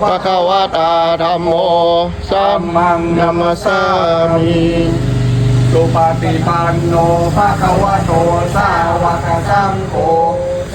ภะคะวะตาธัมโมสัมมังนัมสสามิสุปฏิปันโนภะคะวะโตสาวกสังโฆ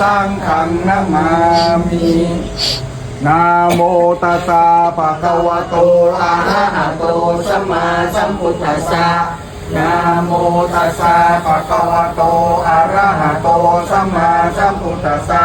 สังฆังนามามินะโมตัสสะภะคะวะโตอะระหะโตสัมมาสัมพุทธัสสะนะโมตัสสะภะคะวะโตอะระหะโตสัมมาสัมพุทธัสสะ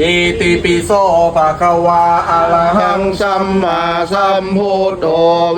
อิติปิโสภะคะวะอะระหังสัมมาสัมพุทโธ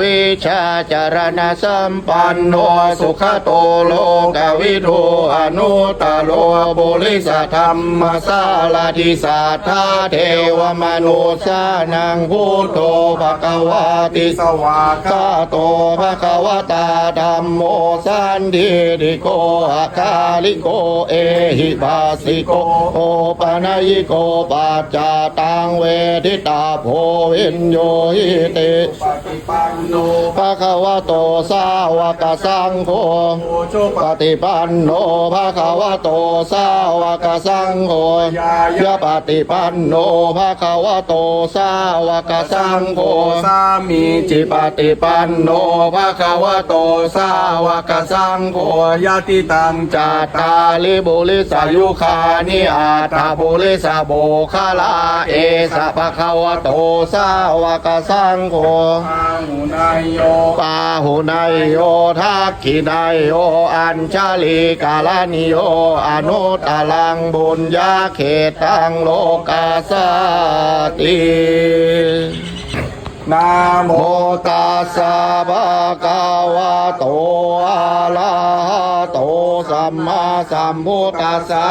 วิชาจารณะสัมปันโนสุขโตโลกวิทูอนุตโลบุริสธรรมสาลาธิสัทธาเทวมนุสานังพุทโธภะคะวาติสวากาโตภะคะวตาธัมโมสันทิริโกอาคาลิโกเอหิบาสิโกโอปะนยิโกปัจจาตังเวทิตาโพวินโยหิติปฏิปันโนภะคะวะโตสาวกสังโฆปฏิปันโนภะคะวะโตสาวกสังโฆยะปฏิปันโนภะคะวะโตสาวกสังโฆสามีจิปฏิปันโนภะคะวะโตสาวกสังโฆยาติตังจัตตาลิบุริสายุคานิอาตาบุริสาโบคาลาเอสะภะคะวะโตสาวกสังโฆอาหุนายโยปาหุนายโยทักขินายโยอัญชลีกาลานิโยอนุตตลังบุญญาเขตังโลกาสตินาโมโมตัสสะภะคะวะโตอะระหะโตสัมมาสัมพุทธัสสะ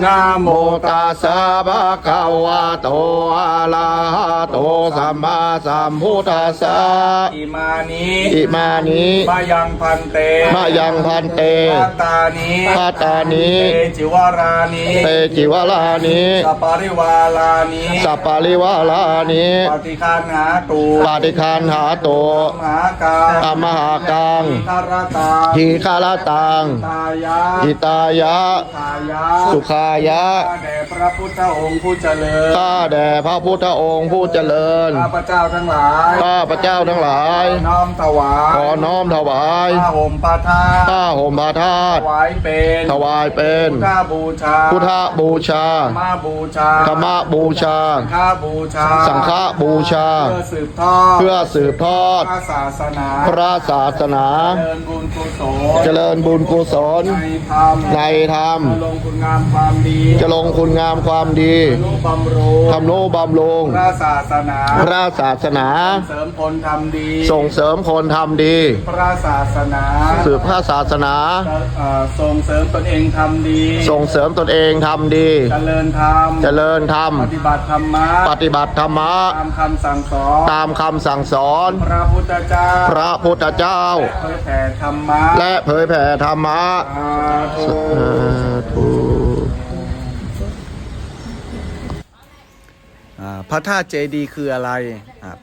นะโมตัสสะภะคะวะโตอะระหะโตสัมมาสัมพุทธัสสะอิมานิอิมานิมายังพันเตมะยังพันเตพัตตานิพัตตานิเตจิวารานิเตจิวลานิสัปปาริวาลานิสัปปาริวาลานิปฏิคานหาตูปาติคานหาโตมหากาอมหากังคารตาทีคาลตัง ตายะอิตายะทายะสุขายะ ข้าแด่พระพุทธองค์ผู้เจริญ ข้าแด่พระพุทธองค์ผู้เจริญ ข้าพระเจ้าทั้งหลายข้าพระเจ้าทั้งหลาย น้อมถวายขอน้อมถวายผ้าห่มผ้าทาข้าห่มพระธาถตุวายเป็นถวายเป็น พุทธบูชาพุทธบูชาธรรมบูชาธรรมบูชา สังฆบูชาสังฆบูชา เพื่อสืบทอดเพื่อสืบทอด พระศาสนาพระศาสนา เจริญบุญกุศลเจริญบุญกุศลในธรรมในธรรม ลงคุณงามความดีจะลงคุณงามความดีนุบำรุงทำโนบำรุงพระศาสนาพระศาสนา เสริมคนทำดีส่งเสริมคนทำดี พระศาสนาสืบพระศาสนา เอ่อส่งเสริมตนเองทำดีส่งเสริมตนเองทำดี เจริญธรรมเจริญธรรม ปฏิบัติธรรมะปฏิบัติธรรมะ ตามคำสั่งสอนตามคำสั่งสอน พระพุทธเจ้าพระพุทธเจ้า เผยแผ่ธรรมะและเผยแผ่ธรรมะ สาธุ สาธุ พระธาตุเจดีย์คืออะไร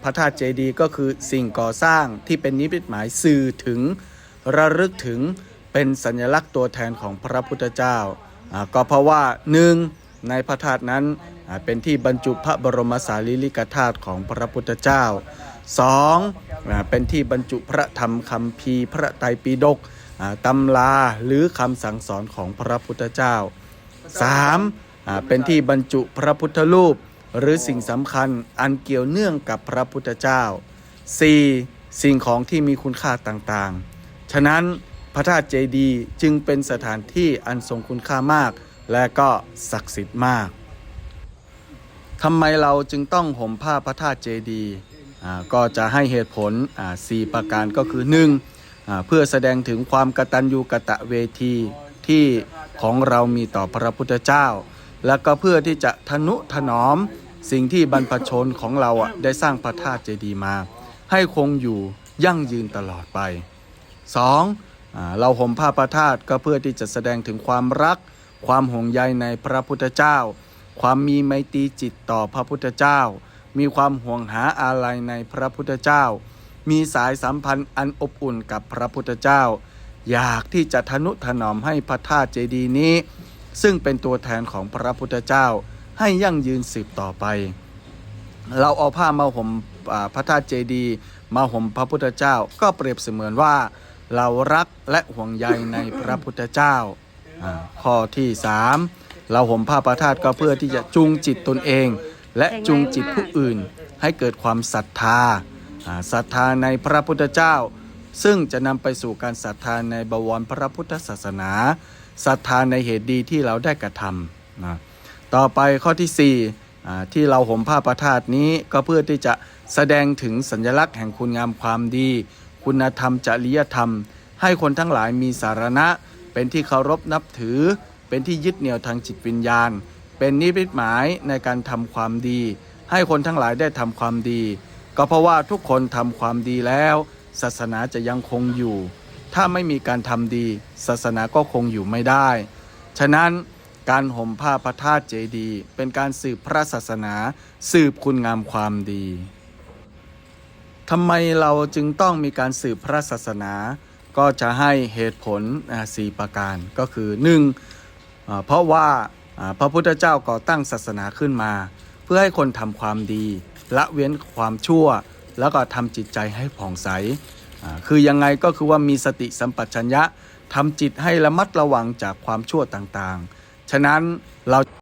พระธาตุเจดีย์ก็คือสิ่งก่อสร้างที่เป็นนิมิตหมายสื่อถึงระลึกถึงเป็นสัญลักษณ์ตัวแทนของพระพุทธเจ้า ก็เพราะว่าหนึ่งในพระธาตุนั้นเป็นที่บรรจุพระบรมสารีริกธาตุของพระพุทธเจ้าสองเป็นที่บรรจุพระธรรมคำพีพระไตรปิฎกตำราหรือคำสั่งสอนของพระพุทธเจ้า 3. เป็นที่บรรจุพระพุทธรูป หรือสิ่งสำคัญอันเกี่ยวเนื่องกับพระพุทธเจ้า 4. สิ่งของที่มีคุณค่าต่างๆ ฉะนั้นพระธาตุเจดีย์จึงเป็นสถานที่อันทรงคุณค่ามาก และก็ศักดิ์สิทธิ์มากทำไมเราจึงต้องห่มผ้าพระธาตุเจดีย์ก็จะให้เหตุผลสี่ประการก็คือ 1. อ่าเพื่อแสดงถึงความกตัญญูกะตะเวทีที่ของเรามีต่อพระพุทธเจ้า และก็เพื่อที่จะทนุถนอม สิ่งที่บรรพชนของเราอะได้สร้างพระธาตุเจดีย์มา ให้คงอยู่ยั่งยืนตลอดไป 2. อ่าเราห่มผ้าพระธาตุก็เพื่อที่จะแสดงถึงความรัก ความห่วงใยในพระพุทธเจ้า ความมีไมตรีจิตต่อพระพุทธเจ้า มีความห่วงหาอาลัยในพระพุทธเจ้า มีสายสัมพันธ์อันอบอุ่นกับพระพุทธเจ้า อยากที่จะทนุถนอมให้พระธาตุเจดีย์นี้ ซึ่งเป็นตัวแทนของพระพุทธเจ้า ให้ยั่งยืนสืบต่อไป เราเอาผ้ามาห่มพระธาตุเจดีย์มาห่มพระพุทธเจ้า ก็เปรียบเสมือนว่า เรารักและห่วงใยในพระพุทธเจ้า ข้อที่ 3 เราห่มผ้าพระธาตุก็เพื่อที่จะจูงจิตตนเอง และจูงจิตผู้อื่นให้เกิดความศรัทธาอ่าศรัทธาในพระพุทธเจ้า ซึ่งจะนำไปสู่การศรัทธาในบวรพระพุทธศาสนาศรัทธาในเหตุดีที่เราได้กระทำนะ ต่อไปข้อที่4อ่ที่เราห่มผ้าประทาตนี้ก็เพื่อที่จะแสดงถึงสัญลักษณ์แห่งคุณงามความดี คุณธรรมจริยธรรม ให้คนทั้งหลายมีสารณะ เป็นที่เคารพนับถือ เป็นที่ยึดเหนี่ยวทางจิตวิญญาณ เป็นนิมิตหมายในการทำความดี ให้คนทั้งหลายได้ทำความดี ก็เพราะว่าทุกคนทำความดีแล้ว ศาสนาจะยังคงอยู่ ถ้าไม่มีการทำดี ศาสนาก็คงอยู่ไม่ได้ ฉะนั้น การห่มผ้าพระธาตุเจดีย์เป็นการสืบพระศาสนา สืบคุณงามความดีทำไมเราจึงต้องมีการสืบพระศาสนา ก็จะให้เหตุผลสี่ประการก็คือ 1. อ่าเพราะว่าพระพุทธเจ้าก่อตั้งศาสนาขึ้นมา เพื่อให้คนทำความดี ละเว้นความชั่ว แล้วก็ทำจิตใจให้ผ่องใส คือยังไงก็คือว่ามีสติสัมปชัญญะทำจิตให้ระมัดระวังจากความชั่วต่างๆ ฉะนั้นเรา